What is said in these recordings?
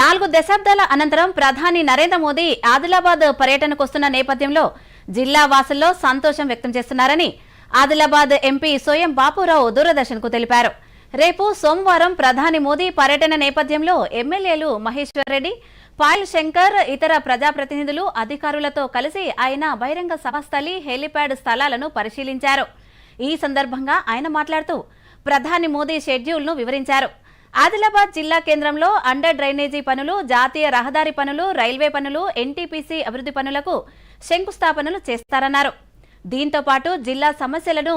నాలుగు దశాబ్దాల అనంతరం ప్రధాని నరేంద్ర మోదీ ఆదిలాబాద్ పర్యటనకు వస్తున్న నేపథ్యంలో జిల్లా వాసుల్లో సంతోషం వ్యక్తం చేస్తున్నారని ఆదిలాబాద్ ఎంపీ సోయం బాపురావు దూరదర్శన్కు తెలిపారు. రేపు సోమవారం ప్రధాని మోదీ పర్యటన నేపథ్యంలో ఎమ్మెల్యేలు మహేశ్వర్ రెడ్డి పాయల్ శంకర్ ఇతర ప్రజాప్రతినిధులు అధికారులతో కలిసి ఆయన బహిరంగ సభాస్థలి హెలిప్యాడ్ స్థలాలను పరిశీలించారు. ఈ సందర్భంగా ఆయన మాట్లాడుతూ ప్రధాని మోదీ షెడ్యూల్ను వివరించారు. ఆదిలాబాద్ జిల్లా కేంద్రంలో అండర్ డ్రైనేజీ పనులు జాతీయ రహదారి పనులు రైల్వే పనులు ఎన్టీపీసీ అభివృద్ధి పనులకు శంకుస్థాపనలు చేస్తారన్నారు. దీంతో పాటు జిల్లా సమస్యలను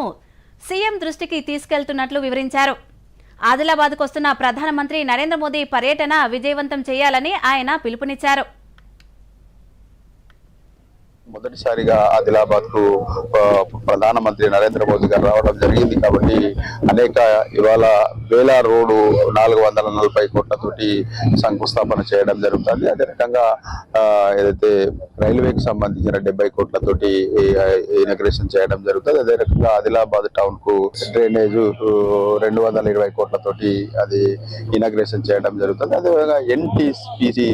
సీఎం దృష్టికి తీసుకెళ్తున్నట్లు వివరించారు. ఆదిలాబాద్కు వస్తున్న ప్రధానమంత్రి నరేంద్ర మోదీ పర్యటన విజయవంతం చేయాలని ఆయన పిలుపునిచ్చారు. మొదటిసారిగా ఆదిలాబాద్కు ప్రధానమంత్రి నరేంద్ర మోదీ గారు రావడం జరిగింది కాబట్టి అనేక ఇవాళ వేల రోడ్డు నాలుగు వందల నలభై కోట్లతోటి శంకుస్థాపన చేయడం జరుగుతుంది. అదే రకంగా ఏదైతే రైల్వేకి సంబంధించిన డెబ్బై కోట్లతోటి ఇనగ్రేషన్ చేయడం జరుగుతుంది. అదే రకంగా ఆదిలాబాద్ టౌన్కు డ్రైనేజ్ రెండు వందల ఇరవై కోట్లతోటి అది ఇనగ్రేషన్ చేయడం జరుగుతుంది. అదేవిధంగా ఎన్టీపీసీ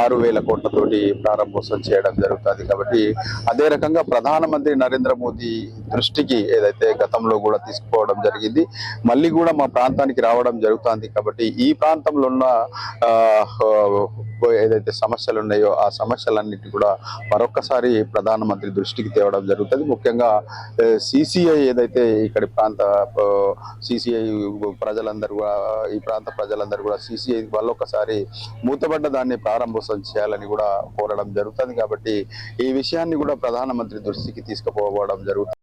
ఆరు వేల కోట్లతోటి ప్రారంభోత్సవం చేయడం జరుగుతుంది కాబట్టి అదే రకంగా ప్రధానమంత్రి నరేంద్ర మోదీ దృష్టికి ఏదైతే గతంలో కూడా తీసుకుపోవడం జరిగింది మళ్ళీ కూడా మా ప్రాంతానికి రావడం జరుగుతుంది. కాబట్టి ఈ ప్రాంతంలో ఉన్న ఏదైతే సమస్యలు ఉన్నాయో ఆ సమస్యలన్నిటి కూడా మరొక్కసారి ప్రధానమంత్రి దృష్టికి తేవడం జరుగుతుంది. ముఖ్యంగా సిసిఐ ఏదైతే ఇక్కడి ప్రాంత సిసిఐ ప్రజలందరూ కూడా ఈ ప్రాంత ప్రజలందరూ కూడా సిసిఐ మళ్ళొకసారి మూతబడ్డ దాన్ని ప్రారంభోత్సవం చేయాలని కూడా కోరడం జరుగుతుంది. కాబట్టి ఈ విషయాన్ని కూడా ప్రధానమంత్రి దృష్టికి తీసుకుపోవడం జరుగుతుంది.